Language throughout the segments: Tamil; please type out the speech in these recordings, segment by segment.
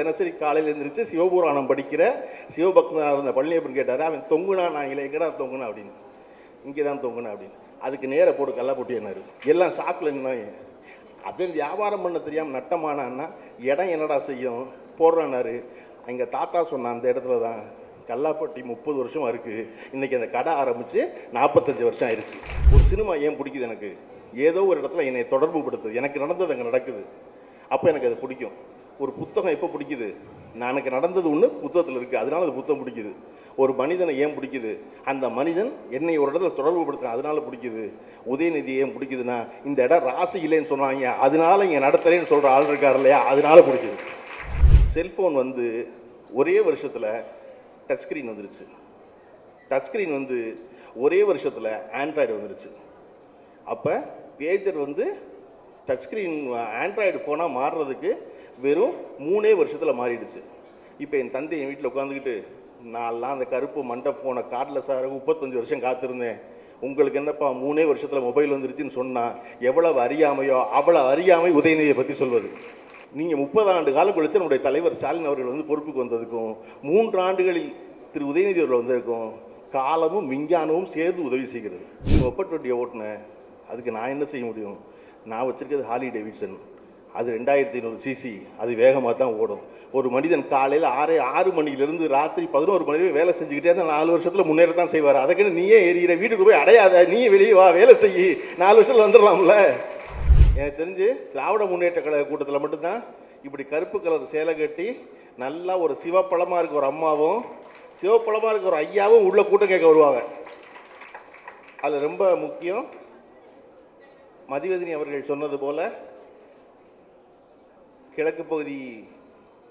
தினசரி காலையில் எழுந்திரிச்சு சிவபுராணம் படிக்கிற சிவபக்தனாக இருந்த பழனியப்பன் கேட்டார் அவன் தொங்குனா நான் இல்லை எங்கடா தொங்குனா? அப்படின்னு. இங்கே தான் தொங்குனா அப்படின்னு. அதுக்கு நேர போட்டு கல்லா என்னார் எல்லாம் ஷாக்கில் நின்னாங்க. அப்படியே வியாபாரம் பண்ண தெரியாமல் நட்டமானான்னா இடம் என்னடா செய்யும்? போடுறானாரு. எங்கள் தாத்தா சொன்ன அந்த இடத்துல தான் கல்லாப்பட்டி முப்பது வருஷம் இருக்கு. இன்னைக்கு அந்த கடை ஆரம்பிச்சு நாற்பத்தஞ்சு வருஷம் ஆயிடுச்சு ஒரு சினிமா ஏன் பிடிக்குது எனக்கு? ஏதோ ஒரு இடத்துல என்னை தொடர்பு படுத்துது எனக்கு நடந்தது அங்கே நடக்குது. அப்போ எனக்கு அது பிடிக்கும். ஒரு புத்தகம் எப்போ பிடிக்குது? நான் எனக்கு நடந்தது ஒன்று புத்தகத்தில் இருக்குது அதனால அது புத்தகம் பிடிக்குது. ஒரு மனிதனை ஏன் பிடிக்குது? அந்த மனிதன் என்னை ஒரு இடத்துல தொடர்பு படுத்துறேன். அதனால பிடிக்குது. உதயநிதி ஏன் பிடிக்குதுன்னா இந்த இடம் ராசி இல்லைன்னு சொன்னாங்க. அதனால இங்கே நடத்துறேன்னு சொல்கிற ஆள் இருக்கார் இல்லையா? அதனால பிடிக்குது. செல்ஃபோன் வந்து ஒரே வருஷத்தில் டச் ஸ்க்ரீன் வந்துருச்சு. டச் ஸ்க்ரீன் வந்து ஒரே வருஷத்தில் ஆண்ட்ராய்டு வந்துருச்சு. அப்போ பேஜர் வந்து டச் ஸ்க்ரீன் ஆண்ட்ராய்டு ஃபோனாக மாறுறதுக்கு வெறும் மூணே வருஷத்தில் மாறிடுச்சு. இப்போ என் தந்தை என் வீட்டில் உட்காந்துக்கிட்டு நான்லாம் அந்த கருப்பு மண்டை போன காட்டில் சார் முப்பத்தஞ்சு வருஷம் காத்திருந்தேன். உங்களுக்கு என்னப்பா மூணே வருஷத்தில் மொபைல் வந்துருச்சுன்னு சொன்னால் எவ்வளவு அறியாமையோ அவ்வளோ அறியாமை உதயநிதியை பற்றி சொல்வது? நீங்கள் முப்பது ஆண்டு காலம் கழிச்சு நம்முடைய தலைவர் ஸ்டாலின் அவர்கள் வந்து பொறுப்புக்கு வந்ததுக்கும் மூன்று ஆண்டுகளில் திரு உதயநிதி அவர்கள் வந்ததுக்கும் காலமும் விஞ்ஞானமும் சேர்ந்து உதவி செய்கிறது. நீங்கள் ஒப்பட் வண்டியை ஓட்டினேன் அதுக்கு நான் என்ன செய்ய முடியும்? நான் வச்சுருக்கிறது ஹாலி டேவிட்சன். அது ரெண்டாயிரத்தி ஐநூறு சிசி அது வேகமாக தான் ஓடும். ஒரு மனிதன் காலையில் ஆறு ஆறு மணிலேருந்து ராத்திரி பதினோரு மணி வரை வேலை செஞ்சுக்கிட்டே இருந்தால் நாலு வருஷத்தில் முன்னேற தான் செய்வார். அதுக்குன்னு நீயே ஏறிற வீட்டுக்கு போய் அடையாத நீ வெளியே வா வேலை செய்யி. நாலு வருஷத்தில் வந்துடலாம்ல. எனக்கு தெரிஞ்சு திராவிட முன்னேற்ற கழக கூட்டத்தில் மட்டும்தான் இப்படி கருப்பு கலர் சேலை கட்டி நல்லா ஒரு சிவப்பழமாக இருக்க ஒரு அம்மாவும் சிவப்பழமாக இருக்க ஒரு ஐயாவும் உள்ள கூட்டம் கேட்க வருவாங்க. அது ரொம்ப முக்கியம் மதிவதினி அவர்கள் சொன்னது போல் கிழக்கு பகுதி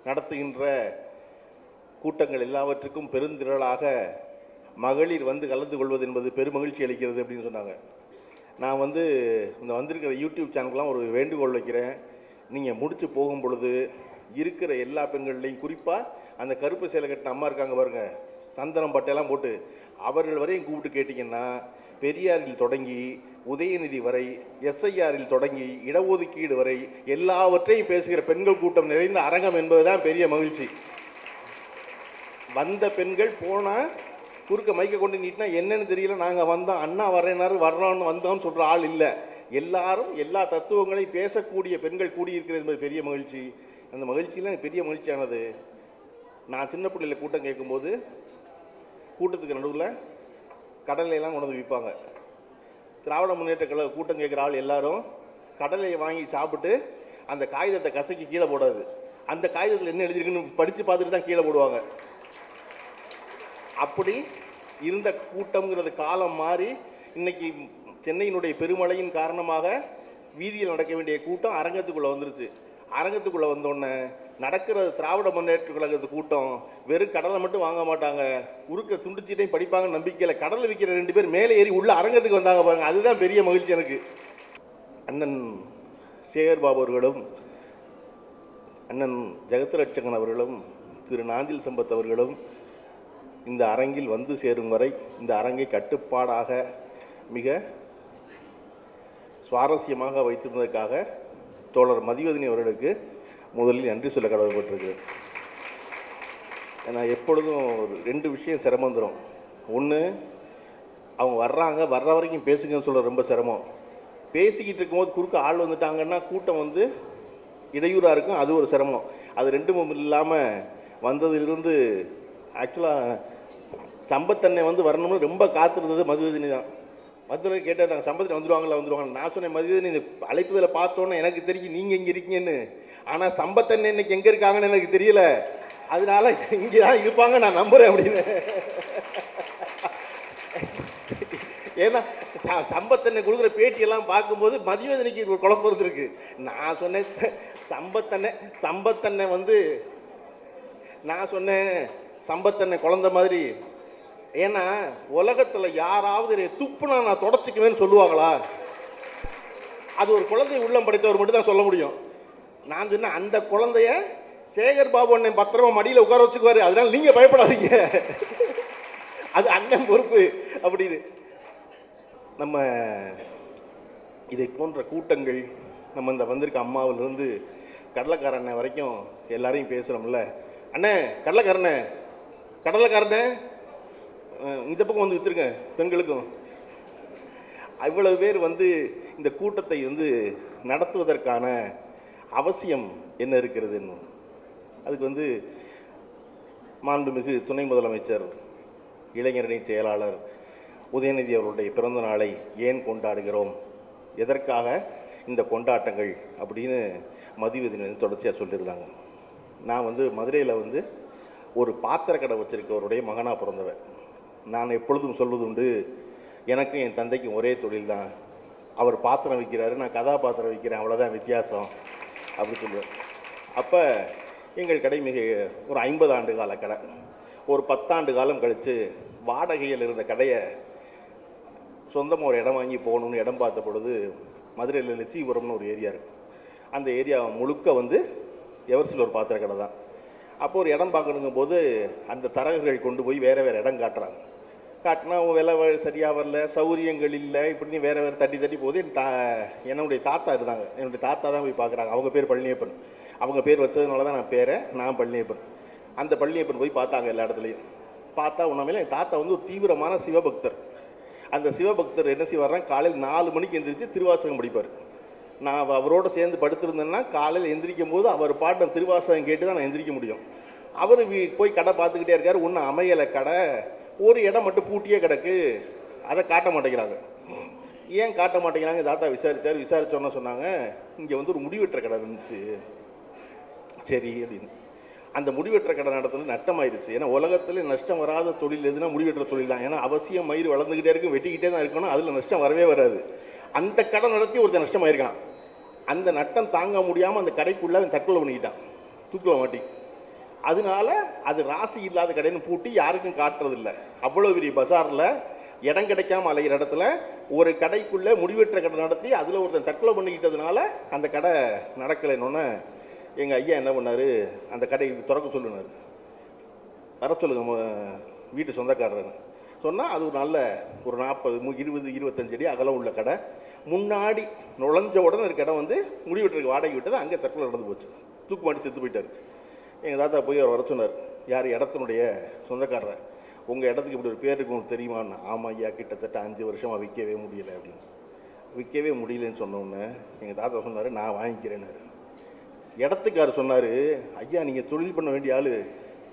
நடத்துகின்ற கூட்டங்கள் எல்லாவற்றுக்கும் பெருந்திரளாக மகளிர் வந்து கலந்து கொள்வது என்பது பெருமகிழ்ச்சி அளிக்கிறது அப்படின்னு சொன்னாங்க. நான் வந்து இந்த வந்திருக்கிற யூடியூப் சேனலெலாம் ஒரு வேண்டுகோள் வைக்கிறேன். நீங்கள் முடித்து போகும் பொழுது இருக்கிற எல்லா பெண்கள்லையும் குறிப்பாக அந்த கருப்பு சேலை கட்டின அம்மா இருக்காங்க பாருங்கள் சந்தனம் பட்டையெல்லாம் போட்டு அவர்கள் வரையும் கூப்பிட்டு கேட்டிங்கன்னா பெரியாரில் தொடங்கி உதயநிதி வரை எஸ்ஐஆரில் தொடங்கி இடஒதுக்கீடு வரை எல்லாவற்றையும் பேசுகிற பெண்கள் கூட்டம் நிறைந்த அரங்கம் என்பதுதான் பெரிய மகிழ்ச்சி. வந்த பெண்கள் போனால் குறுக்க மைக்க கொண்டு நீட்டினா என்னன்னு தெரியல. நாங்கள் வந்தோம் அண்ணா வரேனாரு வர்றோன்னு வந்தோம்னு சொல்கிற ஆள் இல்லை. எல்லாரும் எல்லா தத்துவங்களையும் பேசக்கூடிய பெண்கள் கூடியிருக்கிறது என்பது பெரிய மகிழ்ச்சி. அந்த மகிழ்ச்சியெலாம் எனக்கு பெரிய மகிழ்ச்சியானது. நான் சின்ன பிள்ளையில கூட்டம் கேட்கும்போது கூட்டத்துக்கு நடுவில் கடலையெல்லாம் கொண்டு வந்து விற்பாங்க திராவிட முன்னேற்ற கழக கூட்டம் கேட்குற ஆள் எல்லாரும் கடலையை வாங்கி சாப்பிட்டு அந்த காகிதத்தை கசக்கி கீழே போடாது. அந்த காகிதத்தில் என்ன எழுதிருக்குன்னு படித்து பார்த்துட்டு தான் கீழே போடுவாங்க. அப்படி இருந்த கூட்டம்ங்கிறது காலம் மாறி இன்னைக்கு சென்னையினுடைய பெருமழையின் காரணமாக வீதியில் நடக்க வேண்டிய கூட்டம் அரங்கத்துக்குள்ளே வந்துருச்சு. அரங்கத்துக்குள்ளே வந்தோடனே நடக்கிறது திராவிட முன்னேற்ற கழகத்து கூட்டம் வெறும் கடலை மட்டும் வாங்க மாட்டாங்க. உருக்க துண்டுச்சீட்டையும் படிப்பாங்க நம்பிக்கையில் கடலை விற்கிற ரெண்டு பேர் மேலே ஏறி உள்ள அரங்கத்துக்கு வந்தாங்க பாருங்க. அதுதான் பெரிய மகிழ்ச்சி எனக்கு. அண்ணன் சேகர் பாபு அவர்களும் அண்ணன் ஜெகத்ரட்சகன் அவர்களும் திரு நாஞ்சில் சம்பத் அவர்களும் இந்த அரங்கில் வந்து சேரும் வரை இந்த அரங்கை கட்டுப்பாடாக மிக சுவாரஸ்யமாக வைத்திருந்ததற்காக தோழர் மதிவதனி அவர்களுக்கு முதலில் நன்றி சொல்ல கடமைப்பட்டிருக்கிறேன். ஏன்னா எப்பொழுதும் ரெண்டு விஷயம் சிரமம் தரும். ஒன்று அவங்க வர்றாங்க வர்ற வரைக்கும் பேசுங்கன்னு சொல்ல ரொம்ப சிரமம். பேசிக்கிட்டு இருக்கும்போது குறுக்க ஆள் வந்துட்டாங்கன்னா கூட்டம் வந்து இடையூறாக இருக்கும். அது ஒரு சிரமம். அது ரெண்டும் இல்லாமல் வந்ததிலிருந்து ஆக்சுவலாக சம்பத்தன்னை வந்து வரணும்னு ரொம்ப காத்திருந்தது மதுவதினி தான் மதுரை கேட்டாங்க சம்பத்தில் வந்துடுவாங்களா வந்துடுவாங்க நான் சொன்னேன் மதுவதினி இந்த அழைப்புதலை பார்த்தோன்னே எனக்கு தெரியும் நீங்கள் இங்கே இருக்கீங்கன்னு. ஆனால் சம்பத்தன் இன்னைக்கு எங்கே இருக்காங்கன்னு எனக்கு தெரியல. அதனால இங்கே தான் இருப்பாங்க நான் நம்புகிறேன் அப்படின்னு. ஏன்னா சம்பத்தன்னை கொடுக்குற பேட்டியெல்லாம் பார்க்கும்போது மதுவேதனைக்கு ஒரு குழப்பம் இருந்திருக்கு. நான் சொன்னேன் ச- சம்பத்தன்னை சம்பத்தன்னை வந்து நான் சொன்னேன் சம்பத்தன்னை குழந்த மாதிரி ஏன்னா உலகத்தில் யாராவது என்னை துப்புனா நான் தொடச்சிக்குவேன்னு சொல்லுவாங்களா? அது ஒரு குழந்தை உள்ளம் படைத்தவர் மட்டும் தான் சொல்ல முடியும். நான் சொன்ன அந்த குழந்தைய சேகர் பாபு அண்ணன் பத்திரமா மடியில் உட்கார வச்சுக்குவாரு. அதனால நீங்கள் பயப்படாதீங்க. அது அண்ணன் பொறுப்பு அப்படின்னு. நம்ம இதை போன்ற கூட்டங்கள் நம்ம இந்த வந்திருக்க அம்மாவிலிருந்து கடலைக்கார அண்ணன் வரைக்கும் எல்லாரையும் பேசுகிறோம்ல அண்ணே கடலைக்காரண்ணே கடலைக்காரண்ணே. இந்த பக்கம் வந்து விற்றுருங்க பெண்களுக்கும். அவ்வளவு பேர் வந்து இந்த கூட்டத்தை வந்து நடத்துவதற்கான அவசியம் என்ன இருக்கிறதுன்னு அதுக்கு வந்து மாண்புமிகு துணை முதலமைச்சர் இளைஞரணி செயலாளர் உதயநிதி அவருடைய பிறந்த நாளை ஏன் கொண்டாடுகிறோம்? எதற்காக இந்த கொண்டாட்டங்கள் அப்படின்னு மதிவதின் வந்து தொடர்ச்சியாக சொல்லியிருந்தாங்க நான் வந்து மதுரையில் வந்து ஒரு பாத்திர கடை வச்சிருக்கவருடைய மகனாக பிறந்தவன். நான் எப்பொழுதும் சொல்வது உண்டு எனக்கும் என் தந்தைக்கும் ஒரே தொழில் தான் அவர் பாத்திரம் விற்கிறாரு நான் கதாபாத்திரம் விற்கிறேன் அவ்வளோதான் வித்தியாசம் அப்படி சொல்லுவேன் அப்போ எங்கள் கடை மிக ஒரு ஐம்பது ஆண்டு கால கடை. ஒரு பத்தாண்டு காலம் கழித்து வாடகையில் இருந்த கடையை சொந்தமாக ஒரு இடம் வாங்கி போகணும்னு இடம் பார்த்த பொழுது மதுரையில் லட்சிபுரம்னு ஒரு ஏரியா இருக்கு. அந்த ஏரியா முழுக்க வந்து எவர்சில் ஒரு பாத்திர கடை தான் அப்போ ஒரு இடம் பார்க்கணுங்கும் போது அந்த தரகர்கள் கொண்டு போய் வேறு வேறு இடம் காட்டுறாங்க. காட்டினா விலை சரியாக வரல சௌரியங்கள் இல்லை இப்படின்னு வேறு வேறு தட்டி தட்டி போகுது. என் தா என்னுடைய தாத்தா இருந்தாங்க. என்னுடைய தாத்தா தான் போய் பார்க்குறாங்க. அவங்க பேர் பழனியப்பன். அவங்க பேர் வச்சதுனால தான் நான் பேரை நான் பழனியப்பன். அந்த பழனியப்பன் போய் பார்த்தாங்க எல்லா இடத்துலையும். பார்த்தா உண்மையில என் தாத்தா வந்து ஒரு தீவிரமான சிவபக்தர். அந்த சிவபக்தர் என்ன செய்வார்னா காலையில் நாலு மணிக்கு எந்திரிச்சு திருவாசகம் படிப்பார். நான் அவரோடு அவரோட சேர்ந்து படுத்திருந்தேன்னா காலையில் எந்திரிக்கும் போது அவர் பாட்டம் திருவாசகம் கேட்டு தான் நான் எந்திரிக்க முடியும். அவர் போய் கடை பார்த்துக்கிட்டே இருக்கார். ஒன்றும் அமையலை கடை. ஒரு இடம் மட்டும் பூட்டியே கிடக்கு. அதை காட்ட மாட்டேங்கிறாங்க. ஏன் காட்ட மாட்டேங்கிறாங்க தாத்தா விசாரிச்சார். விசாரித்தோன்னு சொன்னாங்க இங்கே வந்து ஒரு முடிவெற்ற கடை இருந்துச்சு. சரி அப்படின்னு. அந்த முடிவெற்ற கடை நடத்துல நட்டமாயிருச்சு. ஏன்னா உலகத்துல நஷ்டம் வராத தொழில் எதுனா முடிவெற்ற தொழில் தான். ஏன்னா அவசியம் மயிர் வளர்ந்துக்கிட்டே இருக்கும் வெட்டிக்கிட்டே தான் இருக்கணும். அதில் நஷ்டம் வரவே வராது. அந்த கடை நடத்தி ஒருத்தன் நஷ்டமாயிருக்கான். அந்த நட்டம் தாங்க முடியாமல் அந்த கடைக்குள்ளே அவன் தற்கொலை பண்ணிக்கிட்டான். தூக்கில் மாட்டி. அதனால அது ராசி இல்லாத கடைன்னு பூட்டி யாருக்கும் காட்டுறதில்ல. அவ்வளோ பெரிய பஜாரில் இடம் கிடைக்காம அலைகிற இடத்துல ஒரு கடைக்குள்ளே முடிவெற்ற கடை நடத்தி அதில் ஒருத்தன் தற்கொலை பண்ணிக்கிட்டதுனால அந்த கடை நடக்கலைன்னொன்னே எங்கள் ஐயா என்ன பண்ணாரு? அந்த கடையை திறக்க சொல்லுனார். வர சொல்லுங்க வீட்டு சொந்தக்காரர் சொன்னால் அது ஒரு நல்ல ஒரு நாற்பது இருபது இருபத்தஞ்சடி அடி அகலம் உள்ள கடை. முன்னாடி நுழைஞ்ச உடனே இருக்க இடம் வந்து முடிவெட்டுறதுக்கு வாடகை விட்டது அங்கே தற்கொலை நடந்து போச்சு. தூக்கு மாட்டி செத்து போயிட்டார். எங்கள் தாத்தா போய் அவர் வர சொன்னார். யார் இடத்தினுடைய சொந்தக்காரர்? உங்கள் இடத்துக்கு இப்படி ஒரு பேர் இருக்கும் தெரியுமான்னு? ஆமாம் ஐயா கிட்டத்தட்ட அஞ்சு வருஷமாக விற்கவே முடியலை அப்படின்னு. விற்கவே முடியலன்னு சொன்ன எங்கள் தாத்தா சொன்னார் நான் வாங்கிக்கிறேன்னாரு. இடத்துக்கார் சொன்னார் ஐயா நீங்கள் தொழில் பண்ண வேண்டிய ஆள்.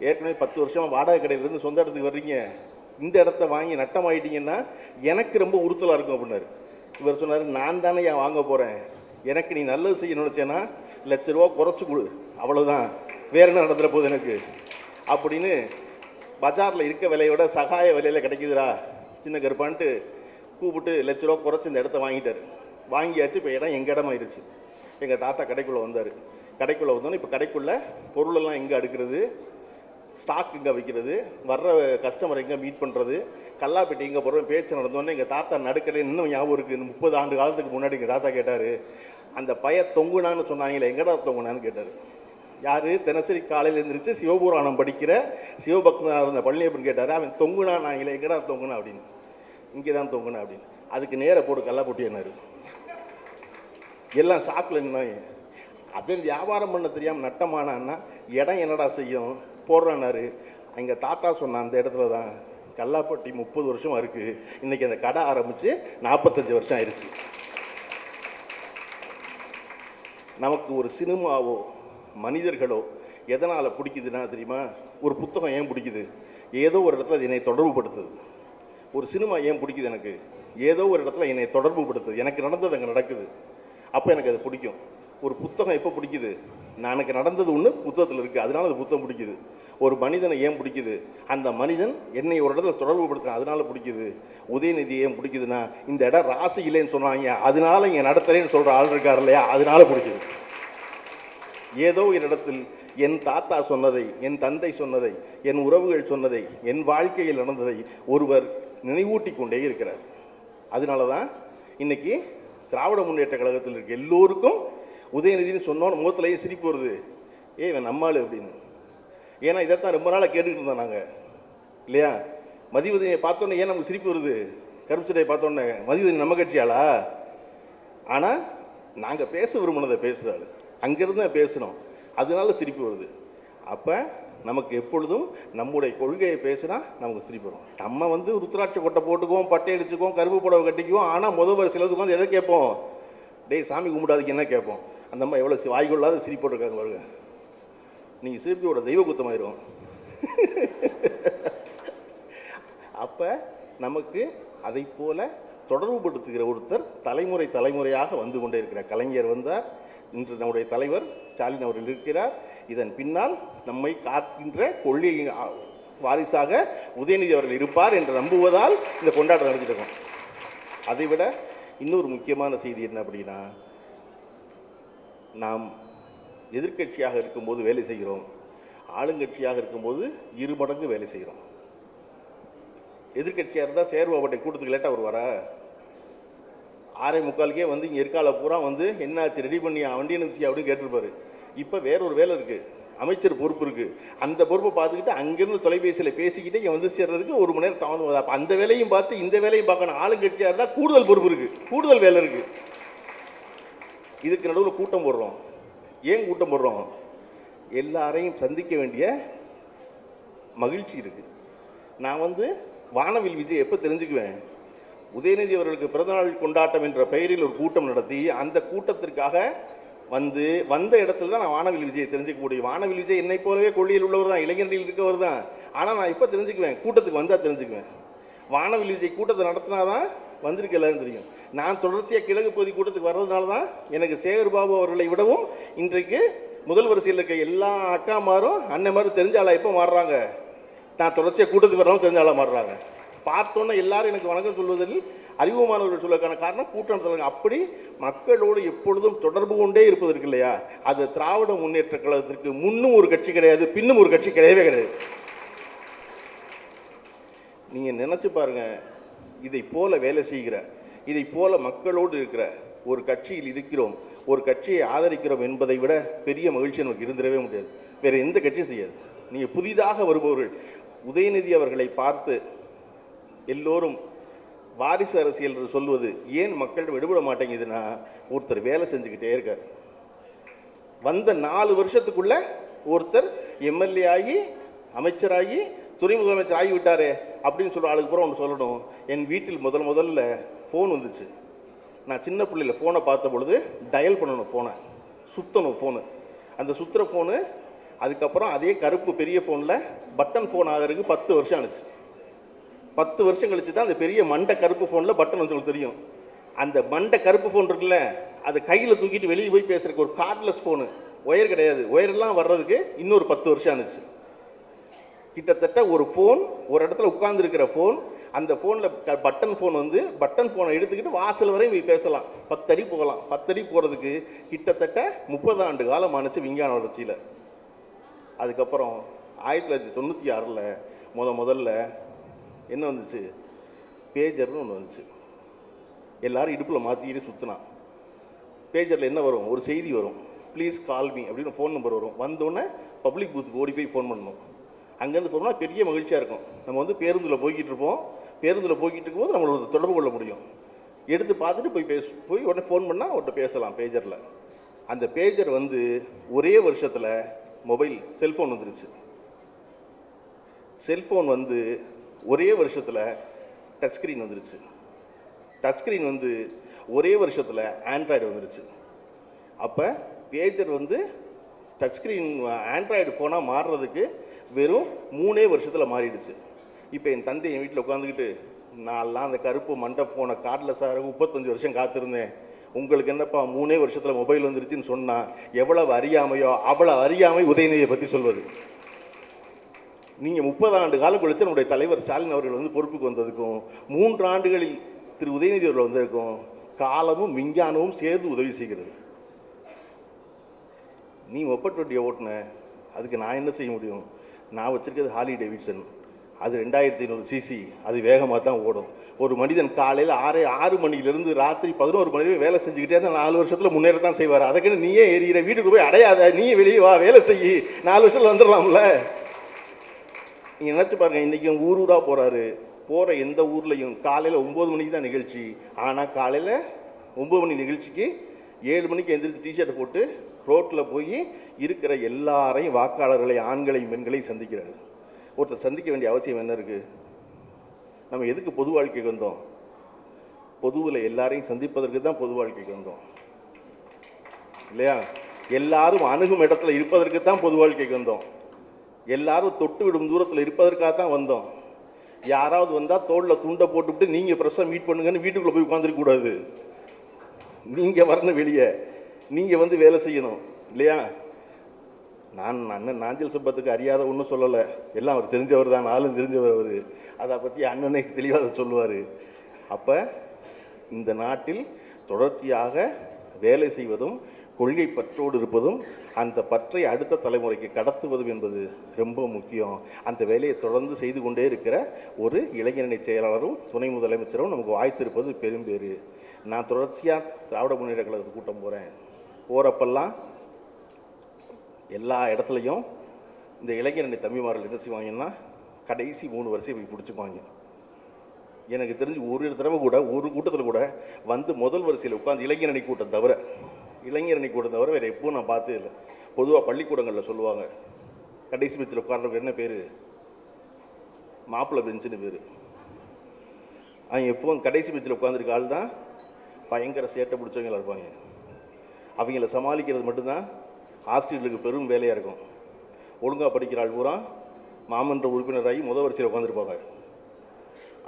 ஏற்கனவே பத்து வருஷமாக வாடகை கடையிலேருந்து சொந்த இடத்துக்கு வர்றீங்க. இந்த இடத்த வாங்கி நட்டமாயிட்டீங்கன்னா எனக்கு ரொம்ப உறுத்தலாக இருக்கும் அப்படின்னாரு. இவர் சொன்னார் நான் தானே ஏன் வாங்க போகிறேன் எனக்கு நீ நல்லது செய்ய நினச்சேன்னா லட்ச ரூபா குறைச்சி கொடு. அவ்வளோதான் வேறு என்ன நடந்துட போகுது எனக்கு? அப்படின்னு பஜாரில் இருக்க விலையோட சகாய விலையில் கிடைக்குதுரா சின்ன கருப்பான்ட்டு கூப்பிட்டு லட்ச ரூபா குறைச்சி இந்த இடத்த வாங்கிட்டார். வாங்கியாச்சு இப்போ இடம் எங்கள் இடமாயிருச்சு எங்கள் தாத்தா கடைக்குள்ளே வந்தார். கடைக்குள்ளே வந்தோன்னே இப்போ கடைக்குள்ளே பொருளெல்லாம் எங்கே அடுக்கிறது? ஸ்டாக் எங்கே வைக்கிறது? வர்ற கஸ்டமர் எங்கே மீட் பண்ணுறது கல்லாப்பட்டி இங்கே போகிறோம் பேச்சு நடந்தோன்னே எங்கள் தாத்தா நடுக்கலை இன்னும் ஞாபகம் இருக்குது இந்த முப்பது ஆண்டு காலத்துக்கு முன்னாடி எங்கள் தாத்தா கேட்டார். அந்த பைய தொங்குனான்னு சொன்னாங்களே எங்கடா தொங்குனான்னு கேட்டார். யார்? தினசரி காலையில் எழுந்திரிச்சு சிவபுராணம் படிக்கிற சிவபக்தனாக இருந்த பழனியப்பன் கேட்டார். அவன் தொங்குனா நாங்களே எங்கடா தொங்குனா அப்படின்னு. இங்கே தான் தொங்குனா அப்படின்னு. அதுக்கு நேர போட்டு கல்லா போட்டியனாரு எல்லாம் ஷாக்கில் நின்னாங்க அதே வியாபாரம் பண்ண தெரியாமல் நட்டமானான்னா இடம் என்னடா செய்யும்? போடுறானாரு எங்கள் தாத்தா சொன்ன அந்த இடத்துல தான் கல்லாப்பட்டி முப்பது வருஷமாக இருக்குது இன்றைக்கி அந்த கடை ஆரம்பித்து நாற்பத்தஞ்சு வருஷம் ஆயிடுச்சு. நமக்கு ஒரு சினிமாவோ மனிதர்களோ எதனால் பிடிக்குதுன்னா தெரியுமா? ஒரு புத்தகம் ஏன் பிடிக்குது? ஏதோ ஒரு இடத்துல அது என்னை தொடர்புபடுத்துது. ஒரு சினிமா ஏன் பிடிக்குது எனக்கு? ஏதோ ஒரு இடத்துல என்னை தொடர்புபடுத்துது. எனக்கு நடந்தது அங்கே நடக்குது. அப்போ எனக்கு அது பிடிக்கும். ஒரு புத்தகம் எப்போ பிடிக்குது? எனக்கு நடந்தது ஒன்று புத்தகத்தில் இருக்குது அதனால அது புத்தகம் பிடிக்குது. ஒரு மனிதனை ஏன் பிடிக்குது? அந்த மனிதன் என்னை ஒரு இடத்துல தொடர்புபடுத்துறான் அதனால பிடிக்குது. உதயநிதி ஏன் பிடிக்குதுன்னா இந்த இடம் ராசி இல்லைன்னு சொன்னாங்க. அதனால இங்கே நடத்துறேன்னு சொல்கிற ஆள் இருக்கார் இல்லையா? அதனால பிடிக்குது. ஏதோ ஒரு இடத்தில் என் தாத்தா சொன்னதை என் தந்தை சொன்னதை என் உறவுகள் சொன்னதை என் வாழ்க்கையில் நடந்ததை ஒருவர் நினைவூட்டி கொண்டே இருக்கிறார். அதனால தான் இன்னைக்கு திராவிட முன்னேற்ற கழகத்தில் இருக்க எல்லோருக்கும் உதயநிதினு சொன்னோன்னு முகத்துலையே சிரிப்பு வருது. ஏய் இவன் நம்மாள் அப்படின்னு. ஏன்னா இதைத்தான் ரொம்ப நாளாக கேட்டுக்கிட்டு இருந்தோம் நாங்கள் இல்லையா? மதிவதனியை பார்த்தோன்னே ஏன் நமக்கு சிரிப்பு வருது? கருப்புச்சடையை பார்த்தோன்னே மதிவதனி நம்ம கட்சியாளா? ஆனால் நாங்கள் பேச விரும்பினதை பேசுகிறாள் அங்கேருந்து தான் பேசணும் அதனால சிரிப்பு வருது. அப்போ நமக்கு எப்பொழுதும் நம்முடைய கொள்கையை பேசினா நமக்கு சிரிப்பு வரும். நம்ம வந்து ருத்ராட்ச கொட்டை போட்டுக்குவோம் பட்டை அடிச்சுக்குவோம் கருப்பு புடவை கட்டிக்குவோம் ஆனால் முதல் ஒரு சிலதுக்கு வந்து எதை கேட்போம்? டேய் சாமி கும்பிடாதுக்கு என்ன கேட்போம். அந்த அம்மா எவ்வளோ சி- வாய்கொள்ளாத சிரிப்பு இருக்காங்க பாருங்க. நீங்கள் சிரிப்போட தெய்வ குத்தமாயிரும் அப்போ நமக்கு அதை போல தொடர்புபடுத்துகிற ஒருத்தர் தலைமுறை தலைமுறையாக வந்து கொண்டே இருக்கிறார். கலைஞர் வந்தார். இன்று நம்முடைய தலைவர் ஸ்டாலின் அவர்கள் இருக்கிறார். இதன் பின்னால் நம்மை காக்கின்ற கொள்கை வாரிசாக உதயநிதி அவர்கள் இருப்பார் என்று நம்புவதால் இந்த கொண்டாட்டம் நடந்துட்டு இருக்கோம். அதைவிட இன்னொரு முக்கியமான செய்தி என்ன அப்படின்னா நாம் எதிர்க்கட்சியாக இருக்கும்போது வேலை செய்கிறோம். ஆளுங்கட்சியாக இருக்கும்போது இரு மடங்கு வேலை செய்கிறோம். எதிர்க்கட்சியாக இருந்தால் சேர்வாபட்டை கூட்டத்துக்கு லேட்டாக வருவாரா? ஆறே முக்காலுக்கே வந்து இங்கே இருக்கால பூரா வந்து என்னாச்சு ரெடி பண்ணி வண்டி அனுப்பிச்சு அப்படின்னு கேட்டிருப்பாரு. இப்போ வேற ஒரு வேலை இருக்குது அமைச்சர் பொறுப்பு இருக்குது அந்த பொறுப்பை பார்த்துக்கிட்டு அங்கேருந்து தொலைபேசியில் பேசிக்கிட்டே இங்கே வந்து சேர்றதுக்கு ஒரு மணி நேரம் தாமதம் அப்போ அந்த வேலையும் பார்த்து இந்த வேலையும் பார்க்கணும். ஆளுங்கட்சியாக இருந்தால் கூடுதல் பொறுப்பு இருக்குது கூடுதல் வேலை இருக்குது இதுக்கு நடுவில் கூட்டம் போடுறோம். ஏன் கூட்டம் போடுறோம்? எல்லாரையும் சந்திக்க வேண்டிய மகிழ்ச்சி இருக்குது நான் வந்து வானவில் விஜய் எப்போ தெரிஞ்சுக்குவேன்? உதயநிதி அவர்களுக்கு பிறந்தநாள் கொண்டாட்டம் என்ற பெயரில் ஒரு கூட்டம் நடத்தி அந்த கூட்டத்திற்காக வந்து வந்த இடத்துல தான் நான் வானவில் விஜயை தெரிஞ்சுக்க முடியும். வானவில் விஜய் என்னை போலவே கொள்ளியில் உள்ளவர் தான் இளைஞர்கள் இருக்கவர் தான். ஆனால் நான் இப்போ தெரிஞ்சுக்குவேன். கூட்டத்துக்கு வந்தால் தெரிஞ்சுக்குவேன். வானவில் விஜய் கூட்டத்தை நடத்தினாதான் வந்திருக்கு எல்லாரும் தெரியும். நான் தொடர்ச்சியாக கிழக்கு பகுதி கூட்டத்துக்கு வர்றதுனால தான் எனக்கு சேகர் பாபு அவர்களை விடவும் இன்றைக்கு முதல் வரிசையில் இருக்க எல்லா அக்காமாரும் அண்ணன் மாதிரி தெரிஞ்ச ஆளாக எப்போ மாறுறாங்க. நான் தொடர்ச்சியாக கூட்டத்துக்கு வரவும் தெரிஞ்ச ஆளாக மாறுறாங்க. பார்த்தோன்னே எல்லாரும் எனக்கு வணக்கம் சொல்வதில் அறிவுமானவர்கள் சொல்வதற்கான காரணம் கூட்டம் நடத்துறாங்க. அப்படி மக்களோடு எப்பொழுதும் தொடர்பு கொண்டே இருப்பது இருக்கு இல்லையா? அது திராவிட முன்னேற்ற கழகத்திற்கு முன்னும் ஒரு கட்சி கிடையாது பின்னும் ஒரு கட்சி கிடையவே கிடையாது. நீங்க நினைச்சு பாருங்க இதை போல வேலை செய்கிற இதை போல மக்களோடு இருக்கிற ஒரு கட்சியில் இருக்கிறோம் ஒரு கட்சியை ஆதரிக்கிறோம் என்பதை விட பெரிய மகிழ்ச்சி நமக்கு இருந்திடவே முடியாது. வேற எந்த கட்சியும் செய்யாது. நீங்க புதிதாக வருபவர்கள் உதயநிதி அவர்களை பார்த்து எல்லோரும் வாரிசு அரசியல் என்று சொல்வது ஏன் மக்கள் விடுபட மாட்டேங்குதுன்னா ஒருத்தர் வேலை செஞ்சுக்கிட்டே இருக்கார். வந்த நாலு வருஷத்துக்குள்ள ஒருத்தர் எம்எல்ஏ ஆகி அமைச்சராகி துணை முதலமைச்சர் ஆகிவிட்டாரே அப்படின்னு சொல்கிற ஆளுக்கு பூரா ஒன்று சொல்லணும். என் வீட்டில் முதல் முதல்ல ஃபோன் வந்துச்சு. நான் சின்ன பிள்ளையில ஃபோனை பார்த்த பொழுது டயல் பண்ணணும் ஃபோனை சுத்தணும் ஃபோனு அந்த சுற்றுற ஃபோனு அதுக்கப்புறம் அதே கருப்பு பெரிய ஃபோனில் பட்டன் ஃபோன் ஆகிறதுக்கு பத்து வருஷம் ஆனுச்சு பத்து வருஷம் கழிச்சு தான் அந்த பெரிய மண்டை கருப்பு ஃபோனில் பட்டன் வந்து உங்களுக்கு தெரியும். அந்த மண்டை கருப்பு ஃபோன் இருக்குல்ல அதை கையில் தூக்கிட்டு வெளியே போய் பேசுறதுக்கு ஒரு கார்ட்லெஸ் ஃபோனு ஒயர் கிடையாது. ஒயர்லாம் வர்றதுக்கு இன்னொரு பத்து வருஷம் ஆனிச்சு கிட்டத்தட்ட ஒரு ஃபோன் ஒரு இடத்துல உட்கார்ந்துருக்கிற ஃபோன் அந்த ஃபோனில் பட்டன் ஃபோன் வந்து பட்டன் ஃபோனை எடுத்துக்கிட்டு வாசல் வரையும் பேசலாம். பத்தடி போகலாம். பத்தடி போகிறதுக்கு கிட்டத்தட்ட முப்பது ஆண்டு காலம் ஆனிச்சு விஞ்ஞான வளர்ச்சியில். அதுக்கப்புறம் ஆயிரத்தி தொள்ளாயிரத்தி தொண்ணூற்றி ஆறில் முத முதல்ல என்ன வந்துச்சு? பேஜர்னு ஒன்று வந்துச்சு. எல்லாரும் இடுப்பில் மாற்றிக்கிட்டு சுற்றினான் பேஜரில் என்ன வரும்? ஒரு செய்தி வரும். ப்ளீஸ் கால் மீ அப்படின்னு ஃபோன் நம்பர் வரும். வந்தோடனே பப்ளிக் பூத்துக்கு ஓடி போய் ஃபோன் பண்ணணும். அங்கேருந்து போனோம்னா பெரிய மகிழ்ச்சியாக இருக்கும். நம்ம வந்து பேருந்தில் போய்கிட்டு இருப்போம். பேருந்தில் போய்கிட்டு இருக்கும்போது நம்மளோட தொடர்பு கொள்ள முடியும். எடுத்து பார்த்துட்டு போய் பேச போய் உடனே ஃபோன் பண்ணால் அவர்கிட்ட பேசலாம் பேஜரில் அந்த பேஜர் வந்து ஒரே வருஷத்தில் மொபைல் செல்ஃபோன் வந்துருச்சு. செல்ஃபோன் வந்து ஒரே வருஷத்தில் டச் ஸ்க்ரீன் வந்துருச்சு. டச் ஸ்க்ரீன் வந்து ஒரே வருஷத்தில் ஆண்ட்ராய்டு வந்துருச்சு. அப்போ பேஜர் வந்து டச் ஸ்க்ரீன் ஆண்ட்ராய்டு ஃபோனாக மாறுறதுக்கு வெறும் மூணே வருஷத்தில் மாறிடுச்சு. இப்போ என் தந்தை என் வீட்டில் உட்காந்துக்கிட்டு நான்லாம் அந்த கருப்பு மண்டை ஃபோனை காட்டில் சார் முப்பத்தஞ்சு வருஷம் காத்திருந்தேன். உங்களுக்கு என்னப்பா மூணே வருஷத்தில் மொபைல் வந்துருச்சுன்னு சொன்னால் எவ்வளவு அறியாமையோ அவ்வளவு அறியாமை உதயநிதியை பற்றி சொல்வது? நீங்கள் முப்பது ஆண்டு காலம் கழிச்சு நம்முடைய தலைவர் ஸ்டாலின் அவர்கள் வந்து பொறுப்புக்கு வந்ததுக்கும் மூன்று ஆண்டுகளில் திரு உதயநிதி அவர்கள் வந்ததுக்கும் காலமும் விஞ்ஞானமும் சேர்ந்து உதவி செய்கிறது. நீ ஒப்பட் வண்டியை ஓட்டுன அதுக்கு நான் என்ன செய்ய முடியும்? நான் வச்சுருக்கிறது ஹாலி டேவிட்சன் அது ரெண்டாயிரத்தி ஐநூறு சிசி அது வேகமாக தான் ஓடும். ஒரு மனிதன் காலையில் ஆறு ஆறு மணிலேருந்து ராத்திரி பதினோரு மணி வரை வேலை செஞ்சுக்கிட்டே தான் நாலு வருஷத்தில் முன்னேற தான் செய்வார். அதுக்குன்னு நீயே ஏறிகிற வீட்டுக்கு போய் அடையாத நீ வெளியே வா வேலை செய்யி. நாலு வருஷத்தில் வந்துடலாம்ல. நீங்கள் நினச்சி பாருங்க இன்றைக்கி ஊர் ஊராக போகிறாரு போகிற எந்த ஊர்லேயும் காலையில் ஒம்பது மணிக்கு தான் நிகழ்ச்சி. ஆனால் காலையில் ஒம்பது மணி நிகழ்ச்சிக்கு ஏழு மணிக்கு எந்திரிச்சு டிஷர்ட் போட்டு ரோட்டில் போய் இருக்கிற எல்லாரையும் வாக்காளர்களை ஆண்களையும் பெண்களையும் சந்திக்கிறாரு. ஒருத்தர் சந்திக்க வேண்டிய அவசியம் என்ன இருக்கு? நம்ம எதுக்கு பொது வாழ்க்கைக்கு வந்தோம்? பொதுவில் எல்லாரையும் சந்திப்பதற்கு தான் பொது வாழ்க்கைக்கு வந்தோம். இல்லையா? எல்லாரும் அணுகும் இடத்துல இருப்பதற்கு தான் பொது வாழ்க்கைக்கு வந்தோம். எல்லாரும் தொட்டு விடும் தூரத்தில் இருப்பதற்காக தான் வந்தோம். யாராவது வந்தால் தோளில் துண்டை போட்டுவிட்டு நீங்கள் ப்ரெஸ்ஸை மீட் பண்ணுங்கன்னு வீட்டுக்குள்ளே போய் உட்காந்துருக்கக்கூடாது நீங்கள் வரணும் வெளியே. நீங்கள் வந்து வேலை செய்யணும் இல்லையா? நான் அண்ணன் நாஞ்சில் சம்பத்துக்கு அறியாத ஒன்றும் சொல்லலை. எல்லாம் அவர் தெரிஞ்சவர் தான் ஆளும் தெரிஞ்சவர் அவர். அதை பற்றி அண்ணனை தெளிவாக சொல்லுவார். அப்போ இந்த நாட்டில் தொடர்ச்சியாக வேலை செய்வதும் கொள்கை பற்றோடு இருப்பதும் அந்த பற்றை அடுத்த தலைமுறைக்கு கடத்துவதும் என்பது ரொம்ப முக்கியம். அந்த வேலையை தொடர்ந்து செய்து கொண்டே இருக்கிற ஒரு இளைஞரணி செயலாளரும் துணை முதலமைச்சரும் நமக்கு வாய்த்திருப்பது பெரும்பேறு. நான் தொடர்ச்சியாக திராவிட முன்னேற்ற கழகத்துக்கு கூட்டம் போகிறேன் போகிறப்பெல்லாம் எல்லா இடத்துலையும் இந்த இளைஞரணி தம்பிமார்கள் என்ன செய்வாங்கன்னா கடைசி மூணு வருஷம் போய் பிடிச்சிப்பாங்க எனக்கு தெரிஞ்சு ஒரு தடவை கூட ஒரு கூட்டத்தில் கூட வந்து முதல் வரிசையில் உட்காந்து இளைஞரணி கூட்டம் தவிர இளைஞரணி கூட்டம் தவிர வேறு எப்பவும் நான் பார்த்தது இல்லை. பொதுவாக பள்ளிக்கூடங்களில் சொல்லுவாங்க கடைசி பெஞ்சில் உட்கார்றவங்க என்ன பேர்? மாப்பிள்ளை பெஞ்சுன்னு பேர். அவன் எப்பவும் கடைசி பெஞ்சில் உட்காந்துருக்க ஆள் தான் பயங்கர சேட்டை பிடிச்சவங்களா இருப்பாங்க. அவங்கள சமாளிக்கிறது மட்டும்தான் ஹாஸ்டலுக்கு பெரும் வேலையாக இருக்கும். ஒழுங்காக படிக்கிற ஆள் பூரா மாமன்ற உறுப்பினராகி முத வரிசையில் உட்காந்துருப்பாங்க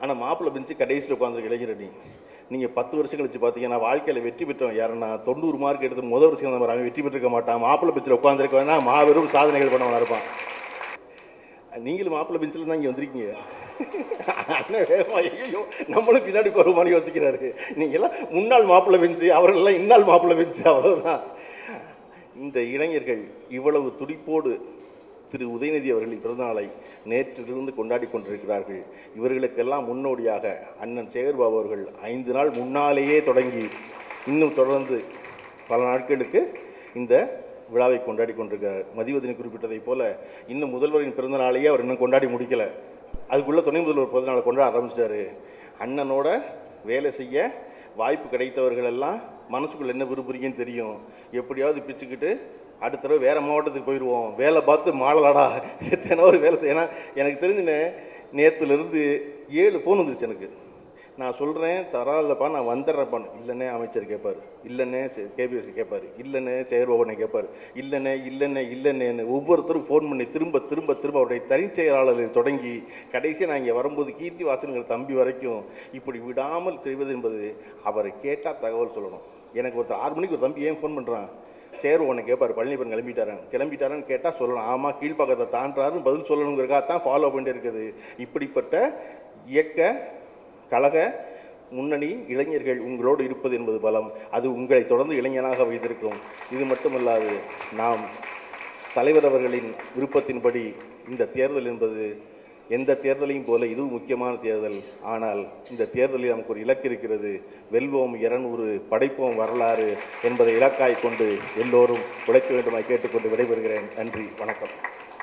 ஆனால் மாப்பிள்ளை பிரிஞ்சு கடைசியில் உட்காந்துருக்க இளைஞரணி நீங்கள் பத்து வருஷம் கழிச்சு பார்த்தீங்கன்னா வாழ்க்கையில் வெற்றி பெற்றவன் யாருன்னா தொண்ணூறு மார்க் எடுத்து முத வருஷம் தான் அவன் வெற்றி பெற்றிருக்க மாட்டான். மாப்பிள்ளை பிரிச்சில் உட்காந்துருக்க வேணா மாபெரும் சாதனைகள் பண்ணவனாக இருப்பான். நீங்களும் மாப்பிள்ளை பெஞ்சில் தான் இங்கே வந்திருக்கீங்க. அண்ணன் வேகமா ஐயோ நம்மளும் பின்னாடி போகிறோமான்னு யோசிக்கிறாரு. நீங்களாம் முன்னாள் மாப்பிள்ளை பெஞ்சு அவர்களெல்லாம் இந்நாள் மாப்பிள்ளை பெஞ்சு அவ்வளவுதான். இந்த இளைஞர்கள் இவ்வளவு துடிப்போடு திரு உதயநிதி அவர்களின் பிறந்தநாளை நேற்றிலிருந்து கொண்டாடி கொண்டிருக்கிறார்கள். இவர்களுக்கெல்லாம் முன்னோடியாக அண்ணன் சேகர்பாபு அவர்கள் ஐந்து நாள் முன்னாலேயே தொடங்கி இன்னும் தொடர்ந்து பல நாட்களுக்கு இந்த விழாவை கொண்டாடி கொண்டிருக்கிறார். மதிவதனி குறிப்பிட்டதைப் போல இன்னும் முதல்வரின் பிறந்த நாளையே அவர் இன்னும் கொண்டாடி முடிக்கல. அதுக்குள்ளே துணை முதல்வர் பிறந்த நாளை கொண்டாட ஆரம்பிச்சிட்டாரு. அண்ணனோட வேலை செய்ய வாய்ப்பு கிடைத்தவர்கள் எல்லாம் மனசுக்குள்ளே என்ன விரும்புறீங்கன்னு தெரியும். எப்படியாவது பிச்சுக்கிட்டு அடுத்த தடவை வேறு மாவட்டத்துக்கு போயிடுவோம் வேலை பார்த்து மாளலாடா. எத்தனை ஒரு வேலை செய்ய எனக்கு தெரிஞ்சுனே நேற்றுலேருந்து ஏழு ஃபோன் வந்துருச்சு எனக்கு. நான் சொல்கிறேன் தரால்லப்பா நான் வந்துடுறேப்பான்னு இல்லைன்னே அமைச்சர் கேட்பார் இல்லைன்னே கேபிஎஸ் கேட்பார் இல்லைன்னே செயற்பவனை கேட்பார் இல்லைன்னே இல்லைன்னே இல்லைன்னேன்னு ஒவ்வொருத்தரும் ஃபோன் பண்ணி திரும்ப திரும்ப திரும்ப அவருடைய தனிச் செயலாளர்கள் தொடங்கி கடைசியாக நான் இங்கே வரும்போது கீர்த்தி வாசனுங்கிற தம்பி வரைக்கும் இப்படி விடாமல் செய்வது என்பது அவரை கேட்டால் தகவல் சொல்லணும். எனக்கு ஒருத்தர் ஆறு மணிக்கு ஒரு தம்பி ஏன் ஃபோன் பண்ணுறான் சேர் உன்னை கேட்பார் பழனிபுரம் கிளம்பிட்டாரன் கிளம்பிட்டாரன்னு கேட்டால் சொல்லணும். ஆமாம் கீழ்ப்பக்கத்தை தாண்டாருன்னு பதில் சொல்லணுங்கிறக்காக தான் ஃபாலோ பண்ணிட்டு இருக்குது. இப்படிப்பட்ட இயக்க கழக முன்னணி இளைஞர்கள் உங்களோடு இருப்பது என்பது பலம். அது உங்களை தொடர்ந்து இளைஞனாக வைத்திருக்கும். இது மட்டுமல்லாது நாம் தலைவர் அவர்களின் விருப்பத்தின்படி இந்த தேர்தல் என்பது எந்த தேர்தலையும் போல இதுவும் முக்கியமான தேர்தல். ஆனால் இந்த தேர்தலில் நமக்கு ஒரு இலக்கு இருக்கிறது. வெல்வோம் இரநூறு படைப்போம் வரலாறு என்பதை இலக்காய் கொண்டு எல்லோரும் உழைக்க வேண்டுமாய் கேட்டுக்கொண்டு விடைபெறுகிறேன். நன்றி வணக்கம்.